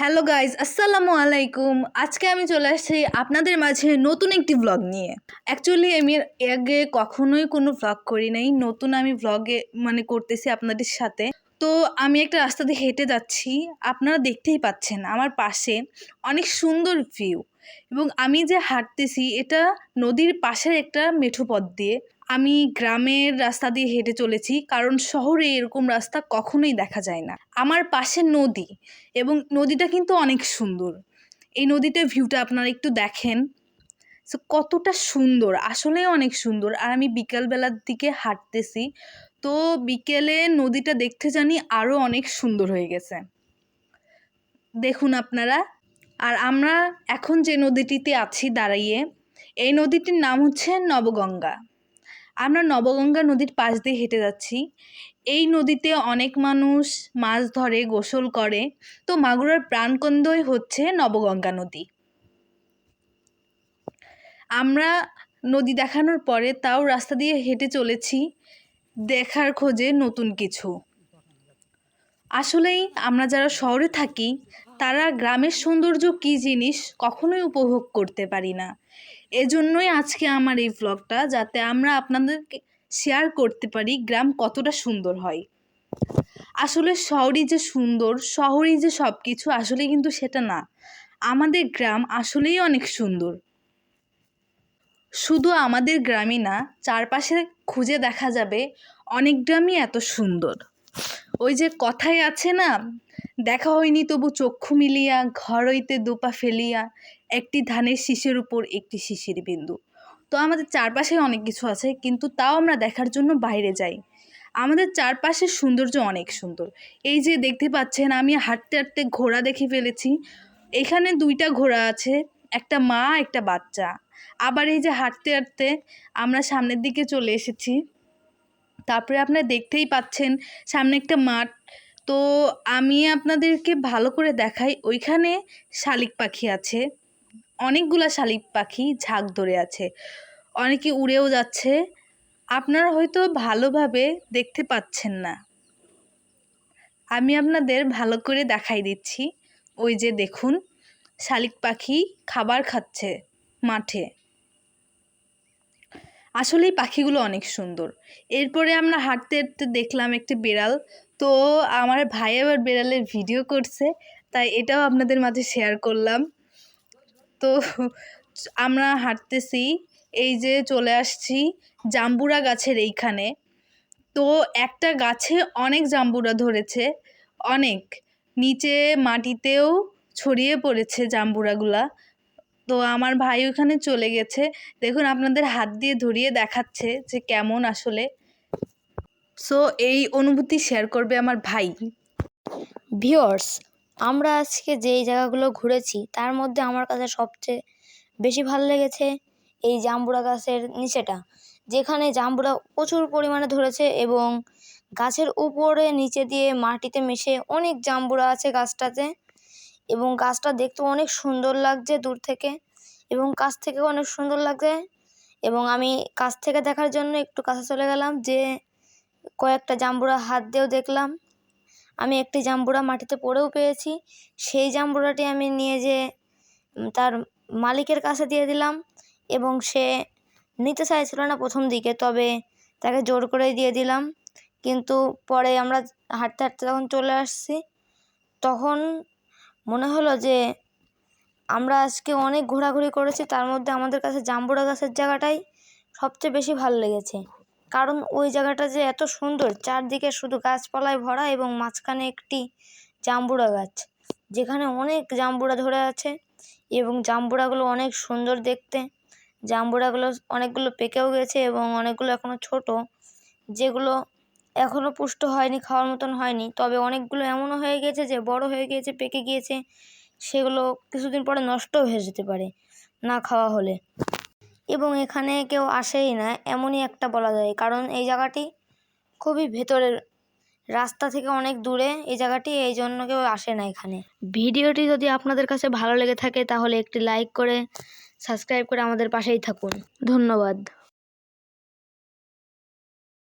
Hello guys আসসালামু আলাইকুম। আজকে আমি চলে আসছি আপনাদের মাঝে নতুন একটি ব্লগ নিয়ে। অ্যাকচুয়ালি আমি আগে কখনোই কোনো ব্লগ করি নাই। নতুন আমি ব্লগে মানে করতেছি আপনাদের সাথে। তো আমি একটা রাস্তা দিয়ে হেঁটে যাচ্ছি। আপনারা দেখতেই পাচ্ছেন আমার পাশে অনেক সুন্দর ভিউ এবং আমি যে হাঁটতেছি, এটা নদীর পাশের একটা মেঠো পথ দিয়ে। আমি গ্রামের রাস্তা দিয়ে হেঁটে চলেছি, কারণ শহরে এরকম রাস্তা কখনোই দেখা যায় না। আমার পাশে নদী এবং নদীটা কিন্তু অনেক সুন্দর। এই নদীতে ভিউটা আপনারা একটু দেখেন। সো কতটা সুন্দর, আসলেই অনেক সুন্দর। আর আমি বিকালবেলার দিকে হাঁটতেছি, তো বিকেলে নদীটা দেখতে জানি আরও অনেক সুন্দর হয়ে গেছে। দেখুন আপনারা, আর আমরা এখন যে নদীটিতে আছি দাঁড়িয়ে, এই নদীটির নাম হচ্ছে নবগঙ্গা। আমরা নবগঙ্গা নদীর পাশ দিয়ে হেঁটে যাচ্ছি। এই নদীতে অনেক মানুষ মাছ ধরে, গোসল করে। তো মাগুরার প্রাণকেন্দ্রই হচ্ছে নবগঙ্গা নদী। আমরা নদী দেখানোর পরে তাও রাস্তা দিয়ে হেঁটে চলেছি দেখার খোঁজে নতুন কিছু। আসলেই আমরা যারা শহরে থাকি, তারা গ্রামের সৌন্দর্য কী জিনিস কখনোই উপভোগ করতে পারি না। এজন্যই আজকে আমার এই ভ্লগটা যাতে আমরা আপনাদেরকে শেয়ার করতে পারি গ্রাম কতটা সুন্দর হয়। আসলে শহরই যে সুন্দর, শহরই যে সব কিছু আসলে কিন্তু সেটা না। আমাদের গ্রাম আসলেই অনেক সুন্দর। শুধু আমাদের গ্রামই না, চারপাশে খুঁজে দেখা যাবে অনেক গ্রামই এত সুন্দর। ওই যে কথায় আছে না দেখা হয়নি তবু চক্ষু মিলিয়া, ঘর হইতে দুপা ফেলিয়া একটি ধানের শীষের উপর একটি শিশির বিন্দু। তো আমাদের চারপাশে অনেক কিছু আছে, কিন্তু তাও আমরা দেখার জন্য বাইরে যাই। আমাদের চারপাশের সৌন্দর্য অনেক সুন্দর। এই যে দেখতে পাচ্ছেন, আমি হাঁটতে হাঁটতে ঘোড়া দেখে ফেলেছি। এখানে দুইটা ঘোড়া আছে, একটা মা, একটা বাচ্চা। আবার এই যে হাঁটতে হাঁটতে আমরা সামনের দিকে চলে এসেছি। তারপরে আপনারা দেখতেই পাচ্ছেন, সামনে একটা মাঠ। তো আমি আপনাদেরকে ভালো করে দেখাই, ওইখানে শালিক পাখি আছে। অনেকগুলা শালিক পাখি ঝাঁক ধরে আছে। অনেকে উড়েও যাচ্ছে। আপনারা হয়তো ভালোভাবে দেখতে পাচ্ছেন না। আমি আপনাদের ভালো করে দেখাই দিচ্ছি। ওই যে দেখুন, শালিক পাখি খাবার খাচ্ছে মাঠে। আসলেই পাখিগুলো অনেক সুন্দর। এরপরে আমরা হাঁটতে হাঁটতে দেখলাম একটি বিড়াল। তো আমার ভাই আবার বেড়ালের ভিডিও করছে, তাই এটাও আপনাদের মাঝে শেয়ার করলাম। তো আমরা হাঁটতেছি, এই যে চলে আসছি জাম্বুরা গাছের এইখানে। তো একটা গাছে অনেক জাম্বুরা ধরেছে, অনেক। নিচে মাটিতেও ছড়িয়ে পড়েছে জাম্বুরাগুলা। তো আমার ভাই ওখানে চলে গেছে। দেখুন, আপনাদের হাত দিয়ে ধরিয়ে দেখাচ্ছে যে কেমন আসলে। সো এই অনুভূতি শেয়ার করবে আমার ভাই। ভিওর্স আমরা আজকে যেই জায়গাগুলো ঘুরেছি, তার মধ্যে আমার কাছে সবচেয়ে বেশি ভালো লেগেছে এই জাম্বুরা গাছের নিচেটা। যেখানে জাম্বুরা প্রচুর পরিমাণে ধরেছে এবং গাছের উপরে নিচে দিয়ে মাটিতে মিশে অনেক জাম্বুরা আছে গাছটাতে এবং গাছটা দেখতে অনেক সুন্দর লাগছে দূর থেকে এবং কাছ থেকেও অনেক সুন্দর লাগছে এবং আমি কাছ থেকে দেখার জন্য একটু কাছে চলে গেলাম যে কয়েকটা জাম্বুরা হাত দিয়েও দেখলাম। আমি একটি জাম্বুরা মাটিতে পড়েও পেয়েছি। সেই জাম্বুরাটি আমি নিয়ে যে তার মালিকের কাছে দিয়ে দিলাম এবং সে নিতে চাইছিল না প্রথম দিকে, তবে তাকে জোর করেই দিয়ে দিলাম। কিন্তু পরে আমরা হাঁটতে হাঁটতে যখন চলে আসছি, তখন মনে হলো যে, আমরা আজকে অনেক ঘোরাঘুরি করেছি, তার মধ্যে আমাদের কাছে জাম্বুরা গাছের জায়গাটাই সবচেয়ে বেশি ভালো লেগেছে। কারণ ওই জায়গাটা যে এত সুন্দর, চারদিকে শুধু গাছপালায় ভরা এবং মাঝখানে একটি জাম্বুরা গাছ, যেখানে অনেক জাম্বুরা ধরে আছে এবং জাম্বুরাগুলো অনেক সুন্দর দেখতে। জাম্বুরাগুলো অনেকগুলো পেকেও গেছে এবং অনেকগুলো এখনও ছোট, যেগুলো এখনও পুষ্ট হয়নি, খাওয়ার মতন হয়নি। তবে অনেকগুলো এমনও হয়ে গেছে যে, বড় হয়ে গিয়েছে, পেকে গিয়েছে, সেগুলো কিছুদিন পরে নষ্টও হয়ে যেতে পারে না খাওয়া হলে। এবং এখানে কেউ আসেই না, এমনই একটা বলা যায়। কারণ এই জায়গাটি খুবই ভেতরের রাস্তা থেকে অনেক দূরে, এই জায়গাটি এই জন্য কেউ আসে না এখানে। ভিডিওটি যদি আপনাদের কাছে ভালো লেগে থাকে, তাহলে একটি লাইক করে, সাবস্ক্রাইব করে আমাদের পাশেই থাকুন। ধন্যবাদ।